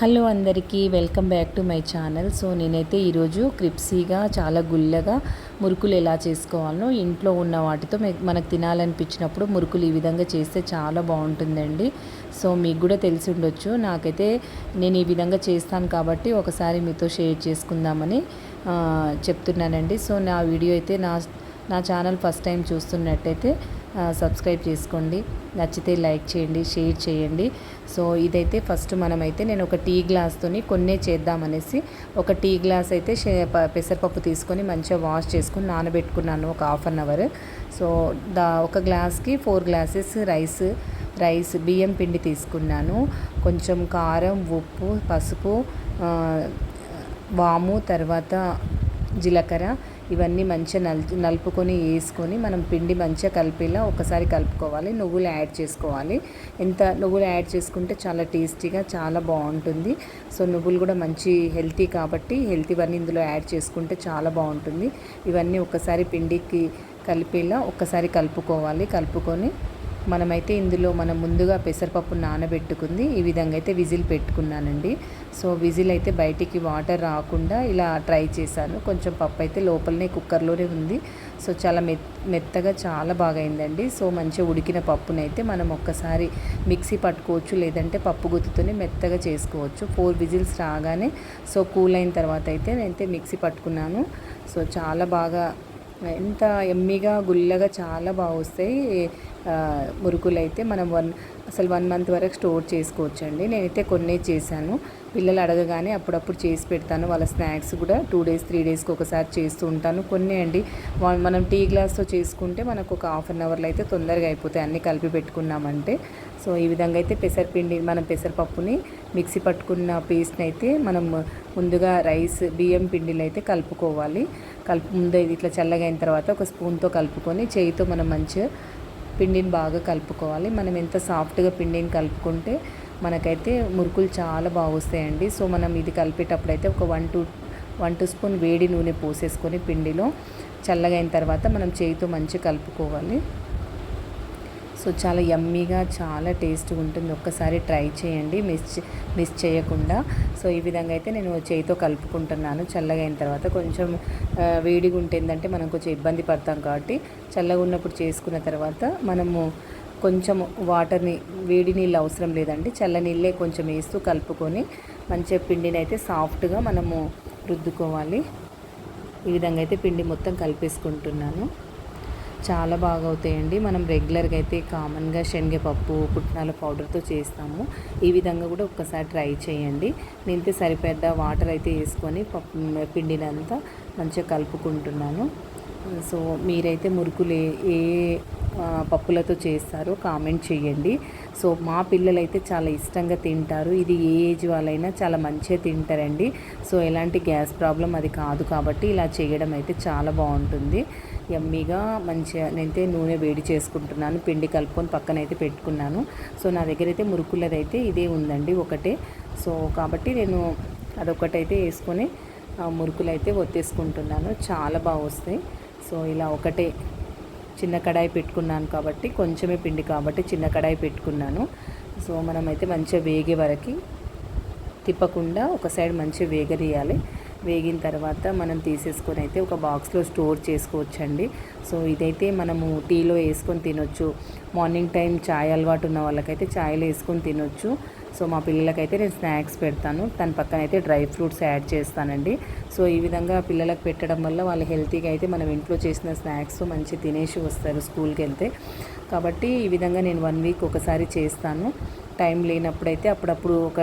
Hello అందరికీ welcome back to my channel. So నేనైతే ఈరోజు క్రిప్సీగా చాలా గుల్లగా మురుకులు ఎలా చేసుకోవాలో ఇంట్లో ఉన్న వాటితో మనకు తినాలనిపించినప్పుడు మురుకులు ఈ విధంగా చేస్తే చాలా బాగుంటుందండి. సో మీకు కూడా తెలిసి ఉండొచ్చు. నాకైతే నేను ఈ విధంగా చేస్తాను కాబట్టి ఒకసారి మీతో షేర్ చేసుకుందామని చెప్తున్నానండి. సో నా వీడియో అయితే నా నా ఛానల్ ఫస్ట్ టైం చూస్తున్నట్టయితే సబ్స్క్రైబ్ చేసుకోండి. నచ్చితే లైక్ చేయండి షేర్ చేయండి. సో ఇదైతే ఫస్ట్ మనమైతే నేను ఒక టీ గ్లాస్తోని కొన్నే చేద్దామనేసి ఒక టీ గ్లాస్ అయితే పెసరపప్పు తీసుకొని మంచిగా వాష్ చేసుకొని నానబెట్టుకున్నాను ఒక హాఫ్ అన్ అవర్. సో దా ఒక గ్లాస్కి ఫోర్ గ్లాసెస్ రైస్ రైస్ బియ్యం పిండి తీసుకున్నాను. కొంచెం కారం ఉప్పు పసుపు వాము తర్వాత జీలకర్ర ఇవన్నీ మంచిగా నల్ నలుపుకొని వేసుకొని మనం పిండి మంచిగా కలిపేలా ఒకసారి కలుపుకోవాలి. నువ్వులు యాడ్ చేసుకోవాలి. ఎంత నువ్వులు యాడ్ చేసుకుంటే చాలా టేస్టీగా చాలా బాగుంటుంది. సో నువ్వులు కూడా మంచి హెల్తీ కాబట్టి హెల్తీవన్నీ ఇందులో యాడ్ చేసుకుంటే చాలా బాగుంటుంది. ఇవన్నీ ఒకసారి పిండికి కలిపేలా ఒక్కసారి కలుపుకోవాలి. కలుపుకొని మనమైతే ఇందులో మనం ముందుగా పెసరపప్పు నానబెట్టుకుంది. ఈ విధంగా అయితే విజిల్ పెట్టుకున్నానండి. సో విజిల్ అయితే బయటికి వాటర్ రాకుండా ఇలా ట్రై చేశాను. కొంచెం పప్పు అయితే లోపలనే కుక్కర్లోనే ఉంది. సో చాలా మెత్ మెత్తగా చాలా బాగా అయిందండి సో మంచిగా ఉడికిన పప్పునైతే మనం ఒక్కసారి మిక్సీ పట్టుకోవచ్చు లేదంటే పప్పు గుత్తుతోనే మెత్తగా చేసుకోవచ్చు. ఫోర్ విజిల్స్ రాగానే సో కూల్ అయిన తర్వాత అయితే నేనైతే మిక్సీ పట్టుకున్నాను. సో చాలా బాగా ఎంత ఎమ్మిగా గుల్లగా చాలా బాగా వస్తాయి మురుకులు అయితే మనం వన్ అసలు వన్ మంత్ వరకు స్టోర్ చేసుకోవచ్చు అండి నేనైతే కొన్ని చేశాను. పిల్లలు అడగగానే అప్పుడప్పుడు చేసి పెడతాను. వాళ్ళ స్నాక్స్ కూడా టూ డేస్ త్రీ డేస్కి ఒకసారి చేస్తూ ఉంటాను. కొన్ని అండి. మనం టీ గ్లాస్తో చేసుకుంటే మనకు ఒక హాఫ్ అన్ అవర్లో అయితే తొందరగా అయిపోతాయి. అన్నీ కలిపి పెట్టుకున్నామంటే. సో ఈ విధంగా అయితే పెసరపిండి మనం పెసరపప్పుని మిక్సీ పట్టుకున్న పేస్ట్ని అయితే మనం ముందుగా రైస్ బియ్యం పిండిలో అయితే కలుపుకోవాలి. కలుపు ముందు ఇట్లా చల్లగైన తర్వాత ఒక స్పూన్తో కలుపుకొని చేయితో మనం మంచిగా పిండిని బాగా కలుపుకోవాలి. మనం ఎంత సాఫ్ట్గా పిండిని కలుపుకుంటే మనకైతే మురుకులు చాలా బాగా వస్తాయండి. సో మనం ఇది కలిపేటప్పుడు అయితే ఒక one two one two spoon వేడి నూనె పోసేసుకొని పిండిలో చల్లగైన తర్వాత మనం చేయితో మంచిగా కలుపుకోవాలి. సో చాలా యమ్మీగా చాలా టేస్ట్గా ఉంటుంది. ఒక్కసారి ట్రై చేయండి. మిస్ మిస్ చేయకుండా. సో ఈ విధంగా అయితే నేను చేయితో కలుపుకుంటున్నాను. చల్లగా అయిన తర్వాత కొంచెం వేడిగా ఉంటుందంటే మనం కొంచెం ఇబ్బంది పడతాం కాబట్టి చల్లగా ఉన్నప్పుడు చేసుకున్న తర్వాత మనము కొంచెం వాటర్ని వేడి నీళ్ళు అవసరం లేదండి. చల్ల నీళ్ళే కొంచెం వేస్తూ కలుపుకొని మంచిగా పిండిని అయితే సాఫ్ట్గా మనము రుద్దుకోవాలి. ఈ విధంగా అయితే పిండి మొత్తం కలిపేసుకుంటున్నాను. చాలా బాగా అవుతాయండి మనం రెగ్యులర్గా అయితే కామన్గా శనగపప్పు పుట్నాల పౌడర్తో చేస్తాము. ఈ విధంగా కూడా ఒక్కసారి ట్రై చేయండి. నేనైతే సరిపెద్ద వాటర్ అయితే వేసుకొని పప్పు పిండినంతా మంచిగా కలుపుకుంటున్నాను. సో మీరైతే మురుకులు ఏ పప్పులతో చేస్తారో. కామెంట్ చేయండి. సో మా పిల్లలైతే చాలా ఇష్టంగా తింటారు. ఇది ఏ ఏజ్ వాళ్ళైనా చాలా మంచిగా తింటారండి. సో ఎలాంటి గ్యాస్ ప్రాబ్లం అది కాదు కాబట్టి ఇలా చేయడం అయితే చాలా బాగుంటుంది. ఎమ్మీగా మంచిగా నేనైతే నూనె వేడి చేసుకుంటున్నాను. పిండి కలుపుకొని పక్కన అయితే పెట్టుకున్నాను. సో నా దగ్గర అయితే మురుకులదైతే ఇదే ఉందండి ఒకటే. సో కాబట్టి నేను అదొకటైతే వేసుకొని మురుకులు అయితే ఒత్తేసుకుంటున్నాను. చాలా బాగా వస్తాయి సో ఇలా ఒకటే చిన్న కడాయి పెట్టుకున్నాను కాబట్టి కొంచెమే పిండి కాబట్టి చిన్న కడాయి పెట్టుకున్నాను. సో మనమైతే మంచిగా వేగే వరకు తిప్పకుండా ఒక సైడ్ మంచిగా వేగదీయాలి. వేగిన తర్వాత మనం తీసేసుకొని అయితే ఒక బాక్స్లో స్టోర్ చేసుకోవచ్చండి. సో ఇదైతే మనము టీలో వేసుకొని తినొచ్చు. మార్నింగ్ టైం చాయ్ అలవాటు ఉన్న వాళ్ళకైతే చాయ్లో వేసుకొని తినొచ్చు. సో మా పిల్లలకైతే నేను స్నాక్స్ పెడతాను. దాని పక్కన అయితే డ్రై ఫ్రూట్స్ యాడ్ చేస్తానండి. సో ఈ విధంగా పిల్లలకు పెట్టడం వల్ల వాళ్ళు హెల్తీగా అయితే మనం ఇంట్లో చేసిన స్నాక్స్ మంచి తినేసి వస్తారు స్కూల్కి వెళ్తే. కాబట్టి ఈ విధంగా నేను వన్ వీక్ ఒకసారి చేస్తాను. టైం లేనప్పుడైతే అప్పుడప్పుడు ఒక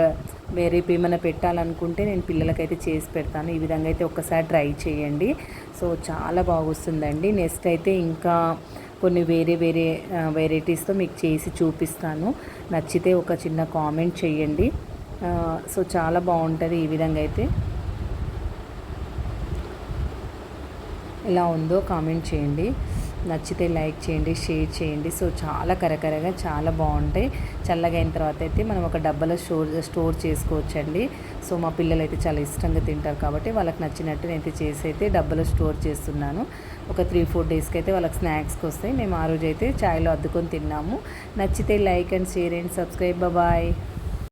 రేపు ఏమైనా పెట్టాలనుకుంటే నేను పిల్లలకైతే చేసి పెడతాను. ఈ విధంగా అయితే ఒకసారి ట్రై చేయండి. సో చాలా బాగొస్తుందండి. నెక్స్ట్ అయితే ఇంకా కొన్ని వేరే వేరే వెరైటీస్తో మీకు చేసి చూపిస్తాను. నచ్చితే ఒక చిన్న కామెంట్ చేయండి. సో చాలా బాగుంటుంది ఈ విధంగా అయితే. ఎలా ఉందో కామెంట్ చేయండి. నచ్చితే లైక్ చేయండి షేర్ చేయండి. సో చాలా కరకరగా చాలా బాగుంటాయి. చల్లగా అయిన తర్వాత అయితే మనం ఒక డబ్బాలో స్టోర్ స్టోర్ చేసుకోవచ్చండి. సో మా పిల్లలు అయితే చాలా ఇష్టంగా తింటారు కాబట్టి వాళ్ళకి నచ్చినట్టు నేనైతే చేసి అయితే డబ్బాలో స్టోర్ చేస్తున్నాను. ఒక త్రీ ఫోర్ డేస్కి అయితే వాళ్ళకి స్నాక్స్కి వస్తాయి. మేము ఆ రోజు అయితే చాయ్లో అద్దుకొని తిన్నాము. నచ్చితే like and share and subscribe. Bye.